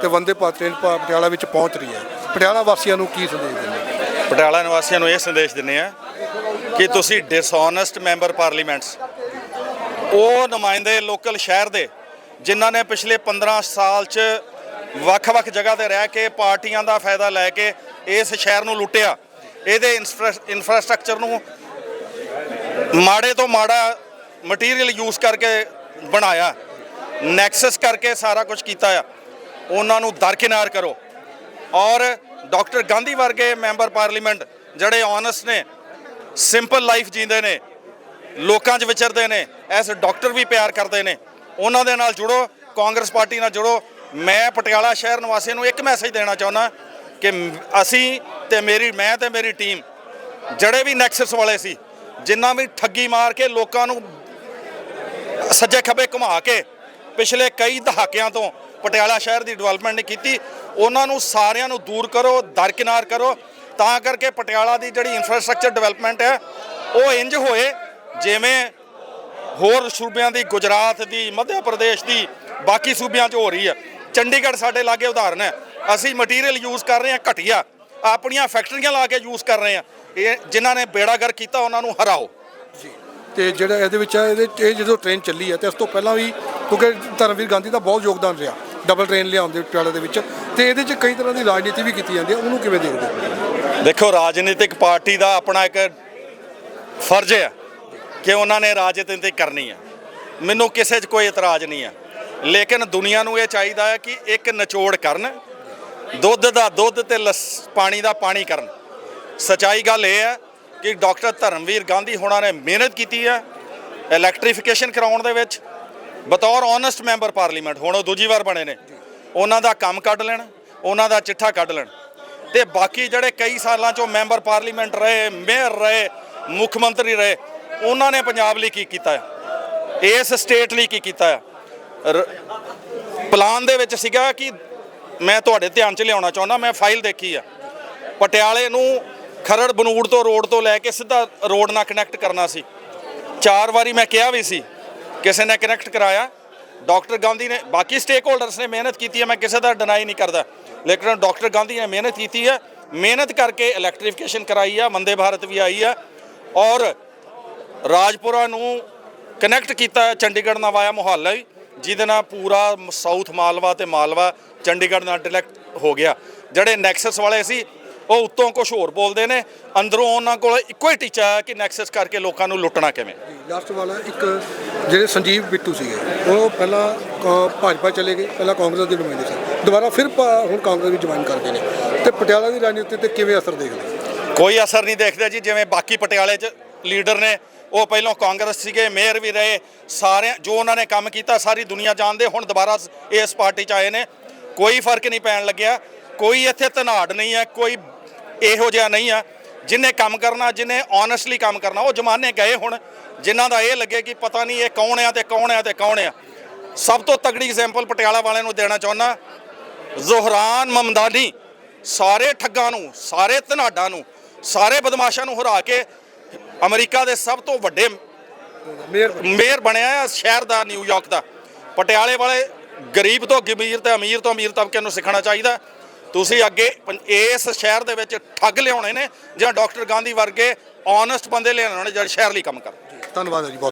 ਤੇ ਵੰਦੇ ਭਾਰਤ ਟ੍ਰੇਨ ਪਟਿਆਲਾ ਵਿੱਚ ਪਹੁੰਚ ਰਹੀ ਹੈ। ਪਟਿਆਲਾ ਵਾਸੀਆਂ ਨੂੰ ਕੀ ਸੰਦੇਸ਼ ਦਿੰਦੇ ਪਟਿਆਲਾ ਨਿਵਾਸੀਆਂ ਨੂੰ ਇਹ ਸੰਦੇਸ਼ ਦਿੰਦੇ ਆ ਕਿ ਤੁਸੀਂ ਡਿਸਹੋਨੈਸਟ ਮੈਂਬਰ ਪਾਰਲੀਮੈਂਟਸ ਉਹ ਨੁਮਾਇੰਦੇ ਲੋਕਲ ਸ਼ਹਿਰ ਦੇ, ਜਿਨ੍ਹਾਂ ਨੇ ਪਿਛਲੇ 15 ਸਾਲ 'ਚ ਵੱਖ-ਵੱਖ ਜਗ੍ਹਾ ਤੇ ਰਹਿ ਕੇ ਪਾਰਟੀਆਂ ਦਾ ਫਾਇਦਾ ਲੈ ਕੇ ਇਸ ਸ਼ਹਿਰ ਨੂੰ ਲੁੱਟਿਆ, ਇਹਦੇ ਇਨਫਰਾਸਟ੍ਰਕਚਰ ਨੂੰ ਮਾੜੇ ਤੋਂ ਮਾੜਾ ਮਟੀਰੀਅਲ ਯੂਜ਼ ਕਰਕੇ ਬਣਾਇਆ ਨੈਕਸਸ ਕਰਕੇ ਸਾਰਾ ਕੁਝ ਕੀਤਾ ਆ। ਉਹਨਾਂ ਨੂੰ ਦਰਕਿਨਾਰ ਕਰੋ। ਔਰ ਡਾਕਟਰ ਗਾਂਧੀ ਵਰਗੇ ਮੈਂਬਰ ਪਾਰਲੀਮੈਂਟ ਜਿਹੜੇ ਓਨੈਸਟ ਨੇ ਸਿੰਪਲ ਲਾਈਫ ਜੀਂਦੇ ਨੇ, ਲੋਕਾਂ 'ਚ ਵਿਚਰਦੇ ਨੇ, ਐਸ ਡਾਕਟਰ ਵੀ ਪਿਆਰ ਕਰਦੇ ਨੇ, ਉਹਨਾਂ ਦੇ ਨਾਲ ਜੁੜੋ, ਕਾਂਗਰਸ ਪਾਰਟੀ ਨਾਲ ਜੁੜੋ। ਮੈਂ ਪਟਿਆਲਾ ਸ਼ਹਿਰ ਨਿਵਾਸੀਆਂ ਨੂੰ ਇੱਕ ਮੈਸੇਜ ਦੇਣਾ ਚਾਹੁੰਦਾ ਕਿ ਅਸੀਂ ਤੇ ਮੇਰੀ, ਮੈਂ ਤੇ ਮੇਰੀ ਟੀਮ ਜਿਹੜੇ ਵੀ ਨੈਕਸਸ ਵਾਲੇ ਸੀ, ਜਿੰਨਾ ਵੀ ਠੱਗੀ ਮਾਰ ਕੇ ਲੋਕਾਂ ਨੂੰ ਸੱਜੇ ਖੱਬੇ ਘੁਮਾ ਕੇ ਪਿਛਲੇ ਕਈ ਦਹਾਕਿਆਂ ਤੋਂ ਪਟਿਆਲਾ ਸ਼ਹਿਰ ਦੀ ਡਿਵੈਲਪਮੈਂਟ ਨੇ ਕੀਤੀ। ਉਹਨਾਂ ਨੂੰ ਸਾਰਿਆਂ ਨੂੰ ਦੂਰ ਕਰੋ ਦਰਕਿਨਾਰ ਕਰੋ। ਤਾਂ ਕਰਕੇ ਪਟਿਆਲਾ ਦੀ ਜਿਹੜੀ ਇਨਫਰਾਸਟ੍ਰਕਚਰ ਡਿਵੈਲਪਮੈਂਟ ਹੈ, ਉਹ ਇੰਜ ਹੋਏ, ਜਿਵੇਂ ਹੋਰ ਸੂਬਿਆਂ ਦੀ ਗੁਜਰਾਤ ਦੀ, ਮੱਧ ਪ੍ਰਦੇਸ਼ ਦੀ, ਬਾਕੀ ਸੂਬਿਆਂ 'ਚ ਹੋ ਰਹੀ ਹੈ। ਚੰਡੀਗੜ੍ਹ ਸਾਡੇ ਲਾਗੇ ਉਦਾਹਰਨ ਹੈ। ਅਸੀਂ ਮਟੀਰੀਅਲ ਯੂਜ਼ ਕਰ ਰਹੇ ਹਾਂ ਘਟੀਆ। ਆਪਣੀਆਂ ਫੈਕਟਰੀਆਂ ਲਾ ਕੇ ਯੂਜ਼ ਕਰ ਰਹੇ ਹਾਂ। ਇਹ ਜਿਨ੍ਹਾਂ ਨੇ ਬੇੜਾਗਰ ਕੀਤਾ, ਉਹਨਾਂ ਨੂੰ ਹਰਾਓ। ਜੀ। ਤੇ ਜਿਹੜਾ ਇਹਦੇ ਵਿੱਚ ਇਹਦੇ ਇਹ ਜਦੋਂ ਟ੍ਰੇਨ ਚੱਲੀ ਹੈ, ਤੇ ਇਸ ਤੋਂ ਪਹਿਲਾਂ ਵੀ ਕਿਉਂਕਿ ਧਰਮਵੀਰ ਗਾਂਧੀ ਦਾ ਬਹੁਤ ਯੋਗਦਾਨ ਰਿਹਾ। ਡਬਲ ਟ੍ਰੇਨ ਲਿਆਉਣ ਦੇ ਪਟਿਆਲੇ ਦੇ ਵਿੱਚ। ਤੇ ਇਹਦੇ 'ਚ ਕਈ ਤਰ੍ਹਾਂ ਦੀ ਰਾਜਨੀਤੀ ਵੀ ਕੀਤੀ ਜਾਂਦੀ ਹੈ, ਉਹਨੂੰ ਕਿਵੇਂ ਦੇਖਦੇ ਹੋ? ਦੇਖੋ, ਰਾਜਨੀਤਿਕ ਪਾਰਟੀ ਦਾ ਆਪਣਾ ਇੱਕ ਫਰਜ਼ ਹੈ ਕਿ ਉਹਨਾਂ ਨੇ ਰਾਜਨੀਤੀ ਕਰਨੀ ਹੈ। ਮੈਨੂੰ ਕਿਸੇ 'ਚ ਕੋਈ ਇਤਰਾਜ਼ ਨਹੀਂ ਹੈ। ਲੇਕਿਨ ਦੁਨੀਆ ਨੂੰ ਇਹ ਚਾਹੀਦਾ ਹੈ ਕਿ ਇੱਕ ਨਿਚੋੜ ਕਰਨ, ਦੁੱਧ ਦਾ ਦੁੱਧ ਤੇ ਲਸ- ਪਾਣੀ ਦਾ ਪਾਣੀ ਕਰਨ। ਸਚਾਈ ਗੱਲ ਇਹ ਹੈ ਕਿ ਡਾਕਟਰ ਧਰਮਵੀਰ ਗਾਂਧੀ ਹੋਣਾ ਨੇ ਮਿਹਨਤ ਕੀਤੀ ਹੈ ਇਲੈਕਟ੍ਰੀਫਿਕੇਸ਼ਨ ਕਰਾਉਣ ਦੇ ਵਿੱਚ ਬਤੌਰ ਓਨੈਸਟ ਮੈਂਬਰ ਪਾਰਲੀਮੈਂਟ ਹੁਣ ਉਹ ਦੂਜੀ ਵਾਰ ਬਣੇ ਨੇ। ਉਹਨਾਂ ਦਾ ਕੰਮ ਕੱਢ ਲੈਣ, ਉਹਨਾਂ ਦਾ ਚਿੱਠਾ ਕੱਢ ਲੈਣ। ਤੇ ਬਾਕੀ ਜਿਹੜੇ ਕਈ ਸਾਲਾਂ ਚੋਂ ਮੈਂਬਰ ਪਾਰਲੀਮੈਂਟ ਰਹੇ ਮੇਅਰ ਰਹੇ, ਮੁੱਖ ਮੰਤਰੀ ਰਹੇ, ਉਹਨਾਂ ਨੇ ਪੰਜਾਬ ਲਈ ਕੀ ਕੀਤਾ ਹੈ ਇਸ ਸਟੇਟ ਲਈ ਕੀ ਕੀਤਾ ਹੈ ਪਲਾਨ ਦੇ ਵਿੱਚ ਸੀਗਾ ਕਿ ਮੈਂ ਤੁਹਾਡੇ ਧਿਆਨ 'ਚ ਲਿਆਉਣਾ ਚਾਹੁੰਦਾ, ਮੈਂ ਫਾਈਲ ਦੇਖੀ ਆ। ਪਟਿਆਲੇ ਨੂੰ ਖਰੜ ਬਨੂੜ ਤੋਂ, ਰੋਡ ਤੋਂ ਲੈ ਕੇ ਸਿੱਧਾ ਰੋਡ ਨਾਲ ਕਨੈਕਟ ਕਰਨਾ ਸੀ। ਚਾਰ ਵਾਰੀ ਮੈਂ ਕਿਹਾ ਵੀ ਸੀ ਕਿਸੇ ਨੇ ਕਨੈਕਟ ਕਰਾਇਆ। ਡਾਕਟਰ ਗਾਂਧੀ ਨੇ ਬਾਕੀ ਸਟੇਕ ਹੋਲਡਰਸ ਨੇ ਮਿਹਨਤ ਕੀਤੀ ਹੈ, ਮੈਂ ਕਿਸੇ ਦਾ ਡਿਨਾਈ ਨਹੀਂ ਕਰਦਾ। ਲੇਕਿਨ ਡਾਕਟਰ ਗਾਂਧੀ ਨੇ ਮਿਹਨਤ ਕੀਤੀ ਹੈ। ਮਿਹਨਤ ਕਰਕੇ ਇਲੈਕਟ੍ਰੀਫਿਕੇਸ਼ਨ ਕਰਾਈ ਆ ਮੰਦੇ ਭਾਰਤ ਵੀ ਆਈ ਆ। ਔਰ ਰਾਜਪੁਰਾ ਨੂੰ ਕਨੈਕਟ ਕੀਤਾ ਚੰਡੀਗੜ੍ਹ ਨਾਲ ਵਾਇਆ ਮੁਹੱਲਾ ਜਿਹਦੇ ਨਾਲ ਪੂਰਾ ਸਾਊਥ ਮਾਲਵਾ ਤੇ ਮਾਲਵਾ ਚੰਡੀਗੜ੍ਹ ਨਾਲ ਡਿਲੈਕਟ ਹੋ ਗਿਆ। ਜਿਹੜੇ ਨੈਕਸਸ ਵਾਲੇ ਸੀ ਉਹ ਉੱਤੋਂ ਕੁਝ ਹੋਰ ਬੋਲਦੇ ਨੇ ਅੰਦਰੋਂ ਉਹਨਾਂ ਕੋਲ ਇੱਕੋ ਹੀ ਟੀਚਾ ਹੈ ਕਿ ਨੈਕਸਸ ਕਰਕੇ ਲੋਕਾਂ ਨੂੰ ਲੁੱਟਣਾ ਕਿਵੇਂ? ਲਾਸਟ ਵਾਲਾ ਇੱਕ ਜਿਹੜੇ ਸੰਜੀਵ ਬਿੱਟੂ ਸੀਗੇ ਉਹ ਪਹਿਲਾਂ ਭਾਜਪਾ ਚਲੇ ਗਏ ਪਹਿਲਾਂ ਕਾਂਗਰਸ ਦੇ ਨੁਮਾਇੰਦੇ ਸੀ। ਦੁਬਾਰਾ ਫਿਰ ਹੁਣ ਕਾਂਗਰਸ ਵਿੱਚ ਜੁਆਇਨ ਕਰਦੇ ਨੇ। ਤੇ ਪਟਿਆਲਾ ਦੀ ਰਾਜਨੀਤੀ ਤੇ ਕਿਵੇਂ ਅਸਰ ਦੇਖਦੇ ਕੋਈ ਅਸਰ ਨਹੀਂ ਦੇਖਦੇ ਜੀ ਜਿਵੇਂ ਬਾਕੀ ਪਟਿਆਲੇ 'ਚ ਲੀਡਰ ਨੇ ਉਹ ਪਹਿਲਾਂ ਕਾਂਗਰਸ ਸੀਗੇ ਮੇਅਰ ਵੀ ਰਹੇ ਸਾਰੇ ਜੋ ਉਹਨਾਂ ਨੇ ਕੰਮ ਕੀਤਾ ਸਾਰੀ ਦੁਨੀਆ ਜਾਣਦੇ ਹੁਣ ਦੁਬਾਰਾ ਇਸ ਪਾਰਟੀ 'ਚ ਆਏ ਨੇ। ਕੋਈ ਫ਼ਰਕ ਨਹੀਂ ਪੈਣ ਲੱਗਿਆ ਕੋਈ ਇੱਥੇ ਧਨਾੜ ਨਹੀਂ ਹੈ ਕੋਈ ਇਹੋ ਜਿਹਾ ਨਹੀਂ ਆ। ਜਿਨੇ ਕੰਮ ਕਰਨਾ ਜਿਨੇ ਓਨੈਸਟਲੀ ਕੰਮ ਕਰਨਾ ਉਹ ਜਮਾਨੇ ਗਏ ਹੁਣ ਜਿਨ੍ਹਾਂ ਦਾ ਇਹ ਲੱਗੇ ਕਿ ਪਤਾ ਨਹੀਂ ਇਹ ਕੌਣ ਆ ਤੇ ਕੌਣ ਆ ਤੇ ਕੌਣ ਆ। ਸਭ ਤੋਂ ਤਗੜੀ ਐਗਜ਼ਾਮਪਲ ਪਟਿਆਲਾ ਵਾਲਿਆਂ ਨੂੰ ਦੇਣਾ ਚਾਹੁੰਦਾ ਜ਼ੋਹਰਾਨ ਮਮਦਾਨੀ ਸਾਰੇ ਠੱਗਾਂ ਨੂੰ ਸਾਰੇ ਧਨਾਡਾਂ ਨੂੰ ਸਾਰੇ ਬਦਮਾਸ਼ਾਂ ਨੂੰ ਹਰਾ ਕੇ ਅਮਰੀਕਾ ਦੇ ਸਭ ਤੋਂ ਵੱਡੇ ਮੇਅਰ ਮੇਅਰ ਬਣਿਆ ਹੈ ਸ਼ਹਿਰ ਦਾ ਨਿਊਯਾਰਕ ਦਾ। ਪਟਿਆਲੇ ਵਾਲੇ ਗਰੀਬ ਤੋਂ ਗਰੀਬ ਤੇ ਅਮੀਰ ਤੋਂ ਅਮੀਰ ਤਬਕੇ ਨੂੰ ਸਿੱਖਣਾ ਚਾਹੀਦਾ। ਤੁਸੀਂ ਅੱਗੇ ਪੰ- ਇਸ ਸ਼ਹਿਰ ਦੇ ਵਿੱਚ ਠੱਗ ਲਿਆਉਣੇ ਨੇ ਜਾਂ ਡਾਕਟਰ ਗਾਂਧੀ ਵਰਗੇ ਓਨੈਸਟ ਬੰਦੇ ਲਿਆਉਣੇ ਨੇ ਜਿਹੜੇ ਸ਼ਹਿਰ ਲਈ ਕੰਮ ਕਰਨ ਧੰਨਵਾਦ ਜੀ, ਬਹੁਤ